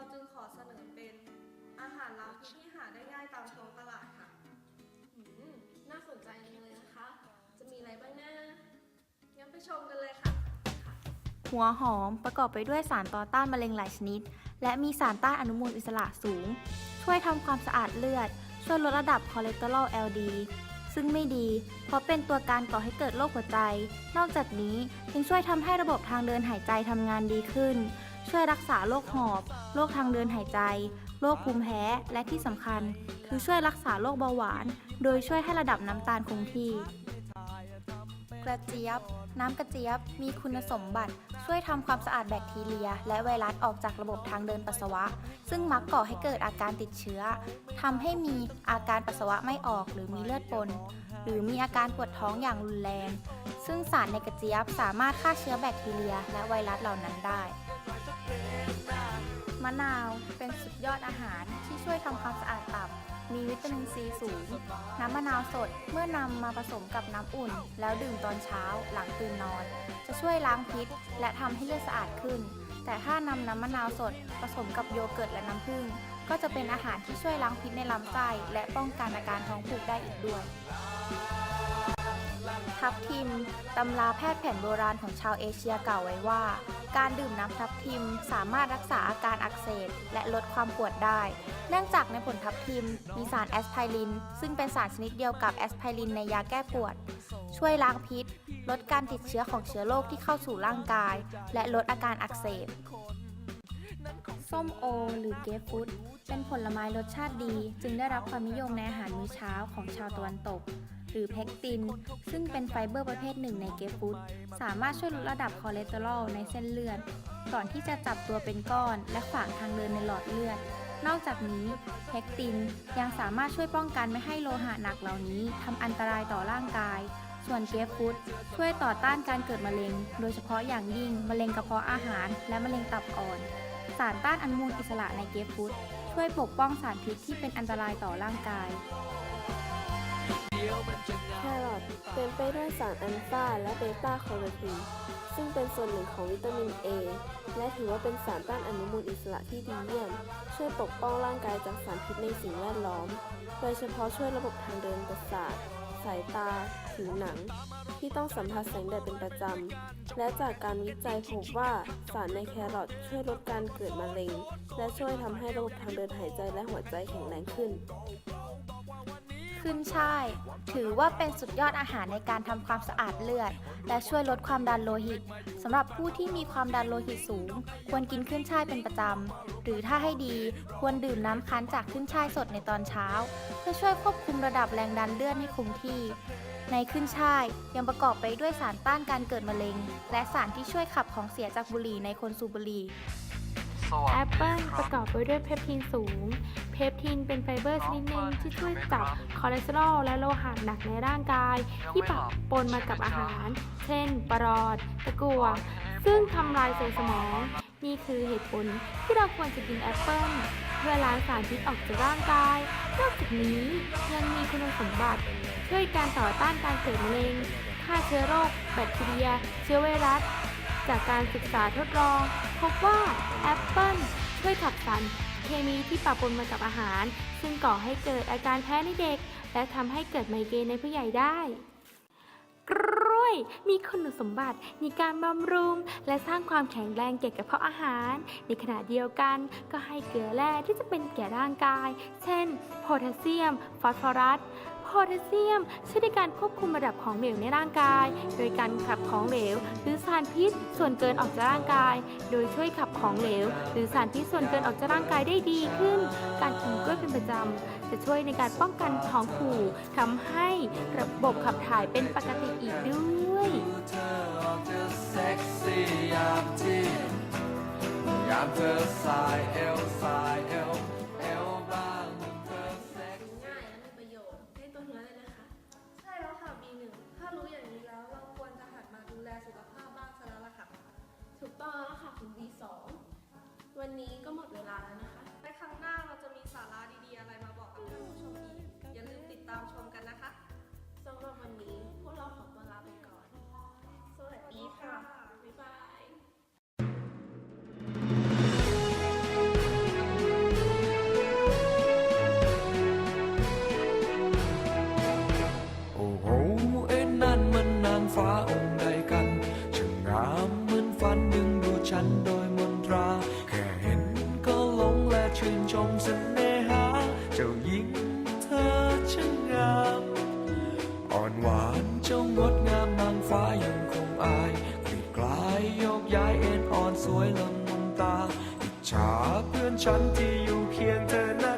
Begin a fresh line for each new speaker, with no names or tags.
อเสนอเป็นอาหารล้างพิษที่หาได้ง่ายตามท้องตลาดค่ะ
อืม น่าสนใจจังเลยนะคะ จะมีอะไรบ้างนะ
งั้นไปชมกันเลยค่ะ
หัวหอมประกอบไปด้วยสารต่อต้านมะเร็งหลายชนิด และมีสารต้านอนุมูลอิสระสูง ช่วยทำความสะอาดเลือด ช่วยลดระดับคอเลสเตอรอล LD ซึ่งไม่ดี เพราะเป็นตัวการก่อให้เกิดโรคหัวใจ นอกจากนี้ยังช่วยทำให้ระบบทางเดินหายใจทำงานดีขึ้น ช่วยรักษาโรคหอบ โรคทางเดินหายใจ โรคภูมิแพ้ และที่สำคัญ คือช่วยรักษาโรคเบาหวาน โดยช่วยให้ระดับน้ำตาลคงที่ กระเจี๊ยบ น้ำกระเจี๊ยบ มีคุณสมบัติ ช่วยทำความสะอาดแบคทีเรีย และไวรัสออกจากระบบทางเดินปัสสาวะ ซึ่งมักก่อให้เกิดอาการติดเชื้อทำให้มีอาการปัสสาวะไม่ออกหรือมีเลือดปน หรือมีอาการปวดท้องอย่างรุนแรง ซึ่งสารในกระเจี๊ยบสามารถฆ่าเชื้อแบคทีเรีย และไวรัสเหล่านั้นได้ะนาวเป็นสุดยอดอาหารที่ช่วยทำความสะอาดตับ มีวิตามินซีสูง น้ำมะนาวสดเมื่อนำมาผสมกับน้ำอุ่น แล้วดื่มตอนเช้าหลังตื่นนอน จะช่วยล้างพิษ และทำให้เลือดสะอาดขึ้น แต่ถ้านำน้ำมะนาวสดผสมกับโยเกิร์ตและน้ำผึ้งก็จะเป็นอาหารที่ช่วยล้างพิษในลำไส้และป้องกันอาการท้องผูกได้อีกด้วย ทับทิมตำราแพทย์แผนโบราณของชาวเอเชียกล่าวไว้ว่า การดื่มน้ำทับทิมสามารถรักษาอาการอักเสบและลดความปวดได้ เนื่องจากในผลทับทิมมีสารแอสไพริน ซึ่งเป็นสารชนิดเดียวกับแอสไพรินในยาแก้ปวด ช่วยล้างพิษ ลดการติดเชื้อของเชื้อโรคที่เข้าสู่ร่างกาย และลดอาการอักเสบส้มโอ หรือเกฟฟุตเป็นผลไม้รสชาติดี จึงได้รับความนิยมในอาหารมื้อเช้าของชาวตะวันตก หรือเพกติน ซึ่งเป็นไฟเบอร์ประเภทหนึ่งในเกฟฟรุตสามารถช่วยลดระดับคอเลสเตอรอลในเส้นเลือด ก่อนที่จะจับตัวเป็นก้อนและขวางทางเดินในหลอดเลือด นอกจากนี้เพกตินยังสามารถช่วยป้องกันไม่ให้โลหะหนักเหล่านี้ทำอันตรายต่อร่างกาย ส่วนเกฟฟรุตช่วยต่อต้านการเกิดมะเร็ง โดยเฉพาะอย่างยิ่งมะเร็งกระเพาะอาหาร และมะเร็งตับอ่อน สารต้านอนุมูลอิสระในเกฟฟรุตช่วยปกป้องสารพิษที่เป็นอันตรายต่อร่างกาย
แครอทเต็มไปด้วยสารอัลฟาและเบต้าแคโรทีนซึ่งเป็นส่วนหนึ่งของวิตามิน A และถือว่าเป็นสารต้านอนุมูลอิสระที่ดีเยี่ยม ช่วยปกป้องร่างกายจากสารพิษในสิ่งแวดล้อม โดยเฉพาะช่วยระบบทางเดินประสาท สายตา ผิวหนัง ที่ต้องสัมผัสแสงแดดเป็นประจำ และจากการวิจัยพบว่าสารในแครอทช่วยลดการเกิดมะเร็ง และช่วยทำให้ระบบทางเดินหายใจและหัวใจแข็งแรงขึ้น
ขึ้นช่าย ถือว่าเป็นสุดยอดอาหารในการทำความสะอาดเลือด และช่วยลดความดันโลหิตสำหรับผู้ที่มีความดันโลหิตสูง ควรกินขึ้นช่ายเป็นประจำ หรือถ้าให้ดีควรดื่มน้ำคั้นจากขึ้นช่ายสดในตอนเช้า เพื่อช่วยควบคุมระดับแรงดันเลือดให้คงที่ ในขึ้นช่ายยังประกอบไปด้วยสารต้านการเกิดมะเร็ง และสารที่ช่วยขับของเสียจากบุหรี่ในคนสูบบุหรี่
แอปเปิลประกอบไปด้วยเพปทินสูง เพปทินเป็นไฟเบอร์ชนิดหนึ่งที่ช่วยจับคอเลสเตอรอลและโลหะหนักในร่างกาย ที่ปะปนมากับอาหาร เช่น ปรอด ตะกั่ว ซึ่งทำลายเซลล์สมอง นี่คือเหตุผลที่เราควรจะกินแอปเปิลเพื่อล้างสารพิษออกจากร่างกาย นอกจากนี้ยังมีคุณสมบัติ ช่วยการต่อต้านการเกิดมะเร็งฆ่าเชื้อโรค แบคทีเรีย เชื้อไวรัส จากการศึกษาทดลอง พบว่าแอปเปิลช่วยขับสารเคมีที่ปะปนมากับอาหาร ซึ่งก่อให้เกิดอาการแพ้ในเด็ก และทำให้เกิดไมเกรนในผู้ใหญ่ได้กล้วยมีคุณสมบัติในการบำรุง และสร้างความแข็งแรงแก่กระเพาะอาหาร ในขณะเดียวกันก็ให้เกลือแร่ที่จะเป็นแก่ร่างกาย เช่น โพแทสเซียม ฟอสฟอรัส โพแทสเซียมช่วยในการควบคุมระดับของเหลวในร่างกาย โดยการขับของเหลว หรือสารพิษส่วนเกินออกจากร่างกาย โดยช่วยขับของเหลว หรือสารพิษส่วนเกินออกจากร่างกายได้ดีขึ้น การกินกล้วยเป็นประจำจะช่วยในการป้องกันท้องผูกทำให้ระบบขับถ่ายเป็นปกติอีกด้วย
ยามเธอสายเอวสายเอวเอวา
รู้อย่า
งนี้แล้วเราควรจะหันมาดูแลสุขภาพบ้างซะแล้วล่ะค่ะ
ถูกต้องแล้วค่ะคุณ V2 วันนี้ก็หมดเวลาแล้วนะคะ
ในครั้งหน้าเราจะมีสาระดีๆอะไรมาบอกกับท่านผู้ชมอีกอย่าลืมติดตามชมกันนะคะ
สวยลำมุนตา อิจฉา
เพื่อนฉันที่อยู่เคียงเธอนั้น